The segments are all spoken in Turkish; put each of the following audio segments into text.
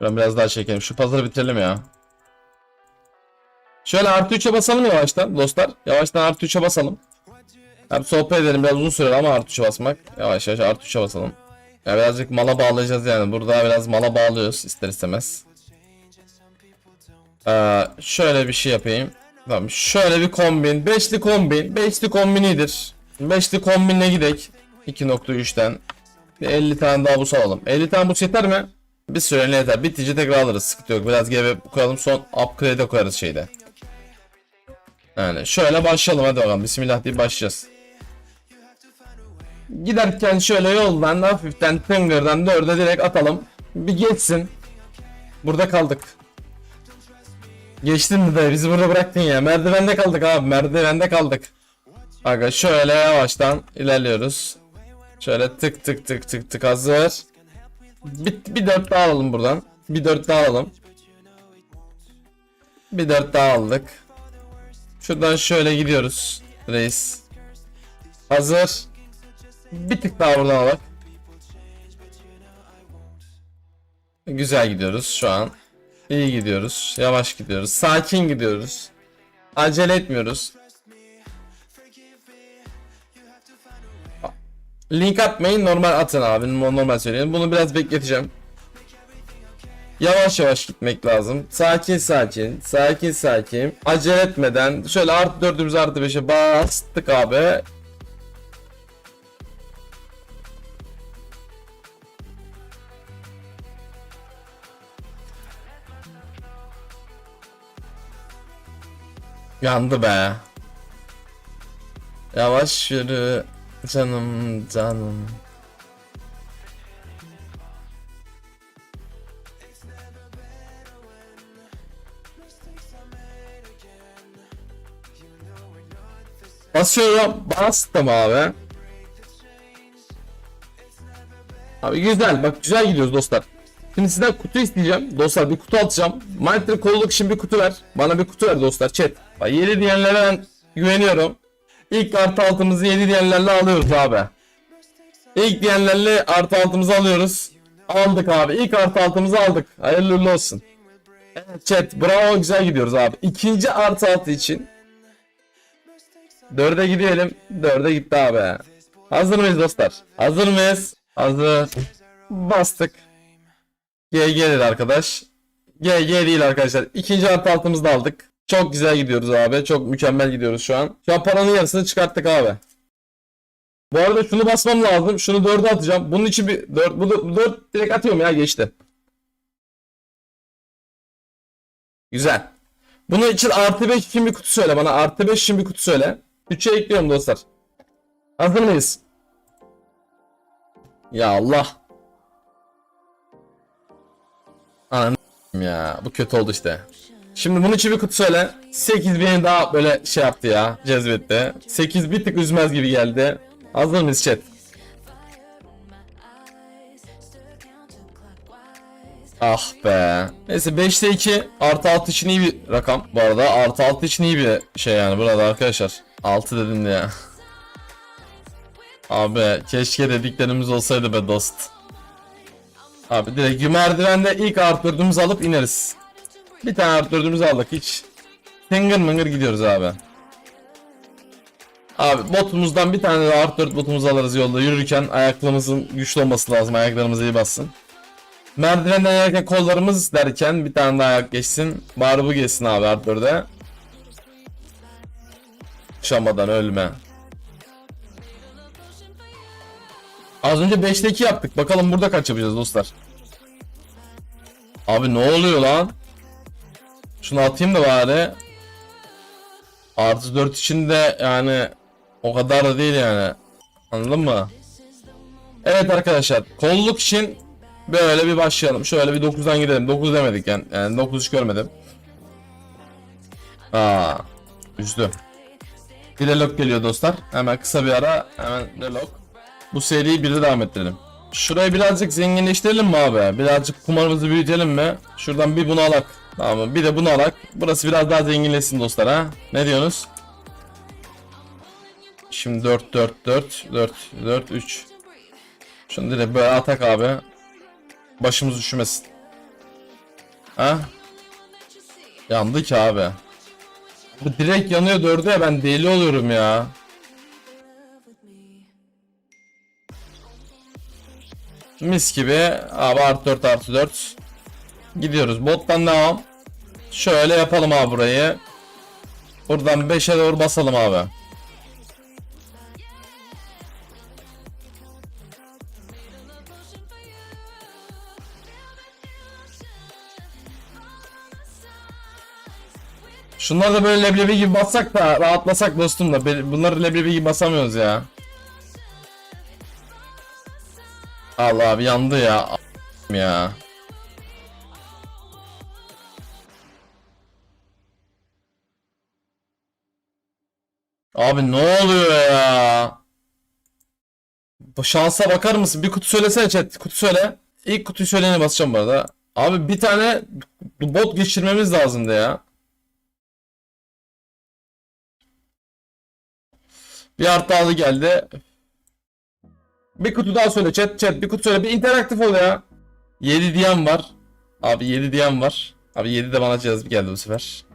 Ben biraz daha çekelim. Şu pazarı bitirelim ya. Şöyle artı 3'e basalım yavaştan dostlar. Yavaştan artı 3'e basalım. Hem sohbet edelim biraz uzun sürer ama artı 3'e basmak. Yavaş yavaş artı 3'e basalım. Ya birazcık mala bağlayacağız yani. Burada biraz mala bağlıyoruz ister istemez. Ee, şöyle bir şey yapayım. Tamam şöyle bir kombin. Beşli kombin. Beşli kombin iyidir. Beşli kombinle gidek. 2.3'ten. Bir 50 tane daha bus alalım. 50 tane bus yeter mi? Bir süreliğine yeter. Bitince tekrar alırız. Sıkıntı yok. Biraz GB koyalım. Son upgrade'e koyarız şeyde. Yani şöyle başlayalım hadi bakalım. Bismillah deyip başlayacağız. Giderken şöyle yoldan hafiften tıngırdan dörde direkt atalım. Bir geçsin. Burada kaldık. Geçtin mi de bizi burada bıraktın ya. Merdivende kaldık abi. Merdivende kaldık. Aga şöyle yavaştan ilerliyoruz. Şöyle tık tık tık tık tık hazır. Bir, bir dört daha alalım buradan. Bir dört daha alalım. Bir dört daha aldık. Şuradan şöyle gidiyoruz. Reis. Hazır. Bir tık daha buradan alalım. Güzel gidiyoruz şu an. İyi gidiyoruz. Yavaş gidiyoruz. Sakin gidiyoruz. Acele etmiyoruz. Link atmayın normal atın abi normal söyleyelim. Bunu biraz bekleteceğim. Yavaş yavaş gitmek lazım. Sakin sakin. Sakin sakin. Acele etmeden şöyle artı dördümüzü artı beşe bastık abi. Yandı be. Yavaş yürü canım canım. Basıyorum. Bastım abi. Abi güzel. Bak güzel gidiyoruz dostlar. Şimdi sizden kutu isteyeceğim. Dostlar bir kutu atacağım. Monitor kolluk için bir kutu ver. Bana bir kutu ver dostlar. Chat. Bak 7 diyenlere ben güveniyorum. İlk artı altımızı 7 diyenlerle alıyoruz abi. İlk diyenlerle artı altımızı alıyoruz. Aldık abi. İlk artı altımızı aldık. Hayırlı uğurlu olsun. Evet chat. Bravo güzel gidiyoruz abi. İkinci artı altı için. Dörde gidelim. Dörde gitti abi. Hazır mıyız dostlar? Hazır mıyız? Hazır. Bastık. G gelir arkadaş. G G değil arkadaşlar. İkinci artı altımızı da aldık. Çok güzel gidiyoruz abi. Çok mükemmel gidiyoruz şu an. Şu an paranın yarısını çıkarttık abi. Bu arada şunu basmam lazım. Şunu dörde atacağım. Bunun için bir dört, bu, bu dört direkt atıyorum ya geçti. Güzel. Bunun için artı 5 için bir kutu söyle bana. Artı 5 için bir kutu söyle. 3'e ekliyorum dostlar. Hazır mıyız? Ya Allah. Anam ya. Bu kötü oldu işte. Şimdi bunun için bir kutu söyle. 8 beni daha böyle şey yaptı ya. Cezbetti. 8 bir tık üzmez gibi geldi. Hazır mıyız chat? Ah be. Neyse 5'te 2 artı 6 için iyi bir rakam. Bu arada artı 6 için iyi bir şey yani burada arkadaşlar. 6 dedim de ya. Abi keşke dediklerimiz olsaydı be dost. Abi direkt merdivende ilk dördümüzü alıp ineriz. Bir tane artı aldık hiç. Tıngır mıngır gidiyoruz abi. Abi botumuzdan bir tane de artı botumuzu alırız yolda yürürken ayaklarımızın güçlü olması lazım ayaklarımız iyi bassın. Merdivenden inerken kollarımız derken bir tane daha ayak geçsin. Bari bu geçsin abi artı dörde. Şamadan ölme. Az önce 5'te 2 yaptık. Bakalım burada kaç yapacağız dostlar. Abi ne oluyor lan? Şunu atayım da bari. Artı 4 için de yani o kadar da değil yani. Anladın mı? Evet arkadaşlar. Kolluk için böyle bir başlayalım. Şöyle bir 9'dan gidelim. 9 demedik yani. Yani 9 hiç görmedim. Aa, üzdü. Bir relog geliyor dostlar. Hemen kısa bir ara. Hemen relog. Bu seriyi bir de devam ettirelim. Şurayı birazcık zenginleştirelim mi abi? Birazcık kumarımızı büyütelim mi? Şuradan bir bunu alak. Tamam? Bir de bunu alak. Burası biraz daha zenginleşsin dostlar ha. Ne diyorsunuz? Şimdi 4 4 4 4 4 3. Şunu direkt böyle atak abi. Başımız üşümesin. Ha? Yandı ki abi. Bu direkt yanıyor dördü ya ben deli oluyorum ya. Mis gibi. Abi artı 4 artı 4. Gidiyoruz. Bottan devam. Şöyle yapalım abi burayı. Buradan 5'e doğru basalım abi. Şunları da böyle leblebi gibi bassak da rahatlasak dostum da bunları leblebi gibi basamıyoruz ya. Allah abi yandı ya. Ya. Abi ne oluyor ya? Bu şansa bakar mısın? Bir kutu söylesene chat. Kutu söyle. İlk kutuyu söyleyene basacağım bu arada. Abi bir tane bot geçirmemiz lazımdı ya. Bir artı aldı geldi. Bir kutu daha söyle chat chat bir kutu söyle bir interaktif ol ya. 7 diyen var. Abi 7 diyen var. Abi 7 de bana cihaz geldi bu sefer.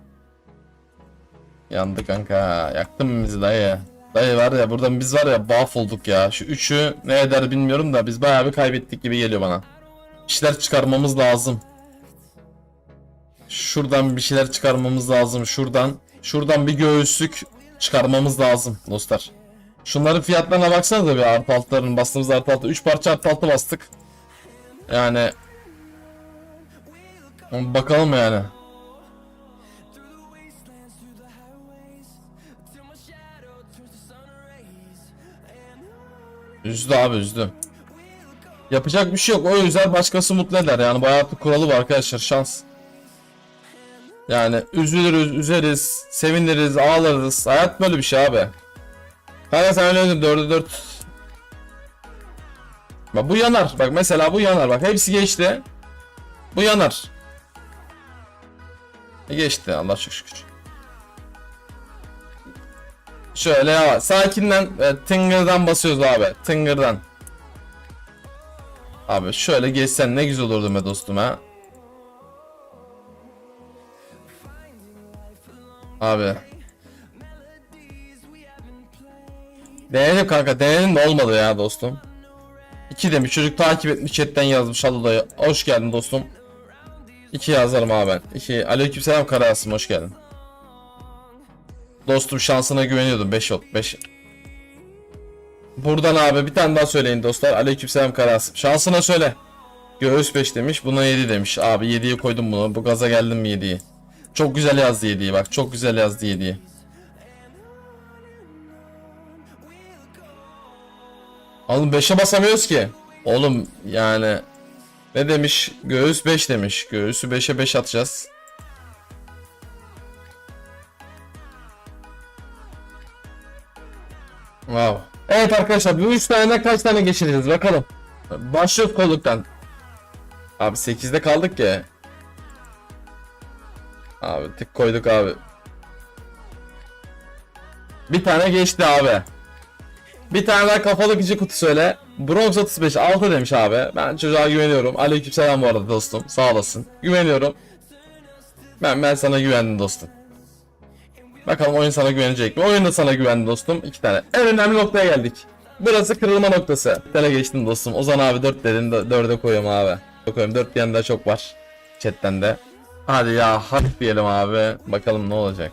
Yandı kanka. Yaktın bizi dayı. Dayı var ya buradan biz var ya buff olduk ya. Şu üçü ne eder bilmiyorum da biz bayağı bir kaybettik gibi geliyor bana. Bir şeyler çıkarmamız lazım. Şuradan bir şeyler çıkarmamız lazım. Şuradan. Şuradan bir göğüslük çıkarmamız lazım dostlar. Şunların fiyatlarına baksanıza bir artı altların bastığımız artı altı. 3 parça altı bastık. Yani bakalım yani. Üzdü abi üzdü. Yapacak bir şey yok. O yüzden başkası mutlu eder. Yani bu hayatın kuralı var arkadaşlar. Şans. Yani üzülürüz, üzeriz, seviniriz, ağlarız. Hayat böyle bir şey abi. Kanka sen öyle dedin 4'e 4. Bak bu yanar. Bak mesela bu yanar. Bak hepsi geçti. Bu yanar. E geçti Allah çok şükür. Şöyle ya sakinden e, Tinger'dan basıyoruz abi. Tinger'dan. Abi şöyle geçsen ne güzel olurdu be dostum ha. Abi. Denedim kanka denedim de olmadı ya dostum. 2 demiş çocuk takip etmiş chatten yazmış Haluda'yı. Hoş geldin dostum. 2 yazarım abi ben. 2. Aleykümselam Karasım hoş geldin. Dostum şansına güveniyordum 5 ol 5. Buradan abi bir tane daha söyleyin dostlar. Aleykümselam Karasım. Şansına söyle. Göğüs 5 demiş. Buna 7 demiş. Abi 7'yi koydum bunu. Bu gaza geldim mi 7'yi? Çok güzel yazdı 7'yi bak. Çok güzel yazdı 7'yi. Oğlum 5'e basamıyoruz ki. Oğlum yani ne demiş? Göğüs 5 demiş. Göğüsü 5'e 5 atacağız. Wow. Evet arkadaşlar bu 3 tane kaç tane geçireceğiz bakalım. Başlıyoruz kolluktan. Abi 8'de kaldık ya. Abi tık koyduk abi. Bir tane geçti abi. Bir tane daha kafalı gücü kutu söyle. Bronx 35 6 demiş abi. Ben çocuğa güveniyorum. Aleykümselam bu arada dostum. Sağ olasın. Güveniyorum. Ben ben sana güvendim dostum. Bakalım oyun sana güvenecek mi? Oyun da sana güvendi dostum. İki tane. En önemli noktaya geldik. Burası kırılma noktası. Bir tane geçtin dostum. Ozan abi 4 dedin. 4'e koyuyorum abi. Koyuyorum. 4 diyen de çok var. Chatten de. Hadi ya hadi diyelim abi. Bakalım ne olacak.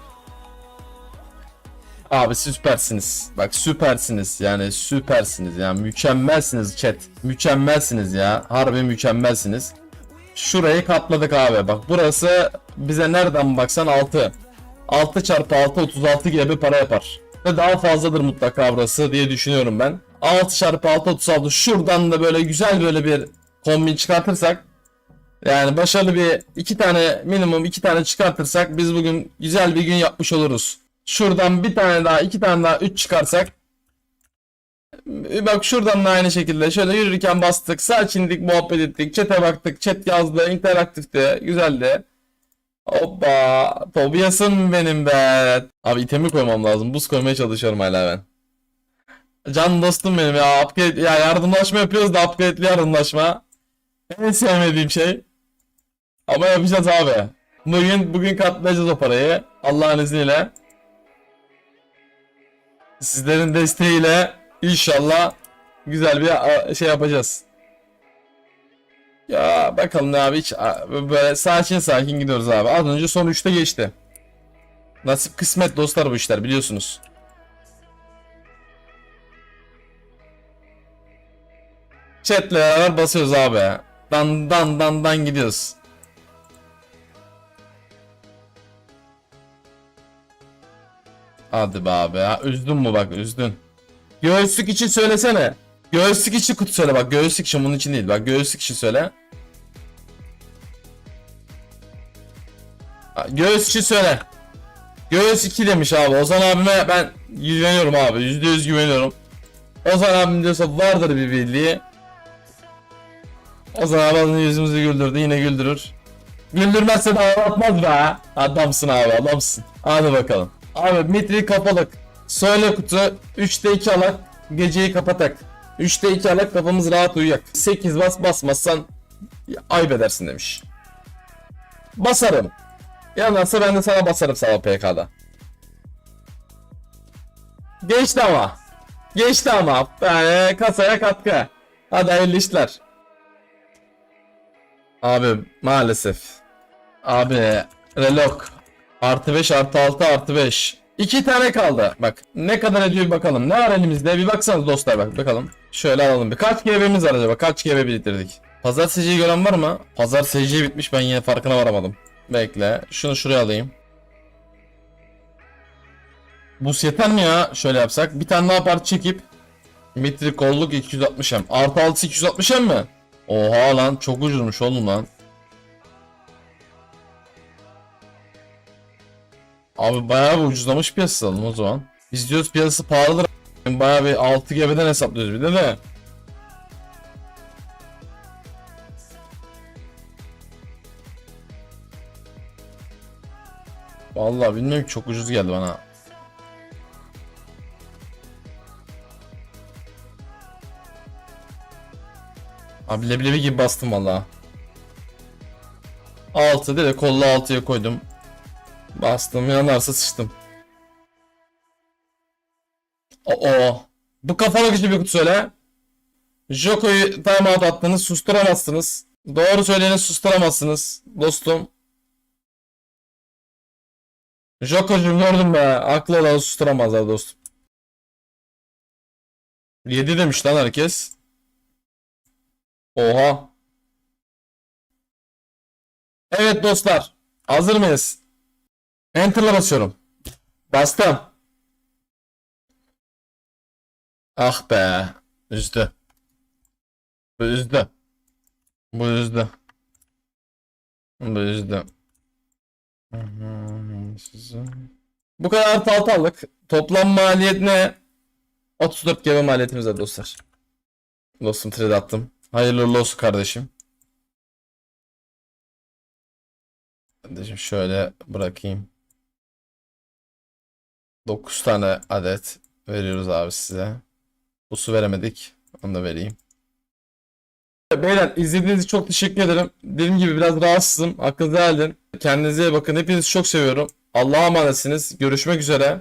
Abi süpersiniz. Bak süpersiniz. Yani süpersiniz. Yani mükemmelsiniz chat. Mükemmelsiniz ya. Harbi mükemmelsiniz. Şurayı katladık abi. Bak burası bize nereden baksan 6. 6 çarpı 6 36 gibi para yapar. Ve daha fazladır mutlaka burası diye düşünüyorum ben. 6 çarpı 6 36 şuradan da böyle güzel böyle bir kombin çıkartırsak yani başarılı bir iki tane minimum iki tane çıkartırsak biz bugün güzel bir gün yapmış oluruz. Şuradan bir tane daha iki tane daha üç çıkarsak Bak şuradan da aynı şekilde şöyle yürürken bastık sağ çindik muhabbet ettik chat'e baktık chat yazdı interaktifti güzeldi Hoppa Tobias'ım benim be Abi itemi koymam lazım buz koymaya çalışıyorum hala ben Can dostum benim ya upgrade ya yardımlaşma yapıyoruz da upgrade'li yardımlaşma En sevmediğim şey Ama yapacağız abi. Bugün bugün katlayacağız o parayı. Allah'ın izniyle. Sizlerin desteğiyle inşallah güzel bir şey yapacağız. Ya bakalım ne abi hiç böyle sakin sakin gidiyoruz abi. Az önce son 3'te geçti. Nasip kısmet dostlar bu işler biliyorsunuz. Chat'le beraber basıyoruz abi. Dan dan dan dan gidiyoruz. Hadi be abi ya. Üzdün mü bak üzdün. Göğüslük için söylesene. Göğüslük için kutu söyle bak. Göğüslük için bunun için değil. Bak göğüslük için söyle. Göğüs için söyle. Göğüs 2 demiş abi. Ozan abime ben güveniyorum abi. %100 güveniyorum. Ozan abim diyorsa vardır bir bildiği. Ozan abi yüzümüzü güldürdü. Yine güldürür. Güldürmezse de ağlatmaz be. Adamsın abi adamsın. Hadi bakalım. Abi mitri kapalık. Söyle kutu. 3'te 2 alak. Geceyi kapatak. 3'te 2 alak kafamız rahat uyuyak. 8 bas basmazsan ayıp edersin demiş. Basarım. Yanarsa ben de sana basarım sana PK'da. Geçti ama. Geçti ama. Yani kasaya katkı. Hadi hayırlı işler. Abi maalesef. Abi relok. Artı 5 artı 6 artı 5. İki tane kaldı. Bak ne kadar ediyor bakalım. Ne var elimizde bir baksanız dostlar bak bakalım. Şöyle alalım bir. Kaç GB'miz var acaba? Kaç GB biriktirdik? Pazar SC'yi gören var mı? Pazar SC bitmiş ben yine farkına varamadım. Bekle. Şunu şuraya alayım. Bu yeter mi ya? Şöyle yapsak. Bir tane daha part çekip Mitri kolluk 260M. Artı 6 260M mi? Oha lan çok ucuzmuş oğlum lan. Abi bayağı bir ucuzlamış piyasadan o zaman. Biz diyoruz piyasası pahalıdır. Bayağı bir 6 GB'den hesaplıyoruz bir de de. Vallahi bilmiyorum çok ucuz geldi bana. Abi leblebi gibi bastım valla. 6 direkt kolla 6'ya koydum. Bastım yanarsa sıçtım. Oo. Bu kafalık için bir kutu söyle. Joko'yu timeout attınız susturamazsınız. Doğru söyleyeni susturamazsınız dostum. Joko'cum gördüm be. Aklı olanı susturamazlar dostum. 7 demiş lan herkes. Oha. Evet dostlar. Hazır mıyız? Enter'la basıyorum. Bastım. Ah be. Üzdü. Bu üzdü. Bu üzdü. Bu üzdü. Bu kadar aldık. Toplam maliyet ne? 34 GB maliyetimiz var dostlar. Dostum trade attım. Hayırlı olsun kardeşim. Kardeşim şöyle bırakayım. 9 tane adet veriyoruz abi size. Bu su veremedik. Onu da vereyim. Beyler izlediğiniz için çok teşekkür ederim. Dediğim gibi biraz rahatsızım. Hakkınızı helal edin. Kendinize iyi bakın. Hepinizi çok seviyorum. Allah'a emanetsiniz. Görüşmek üzere.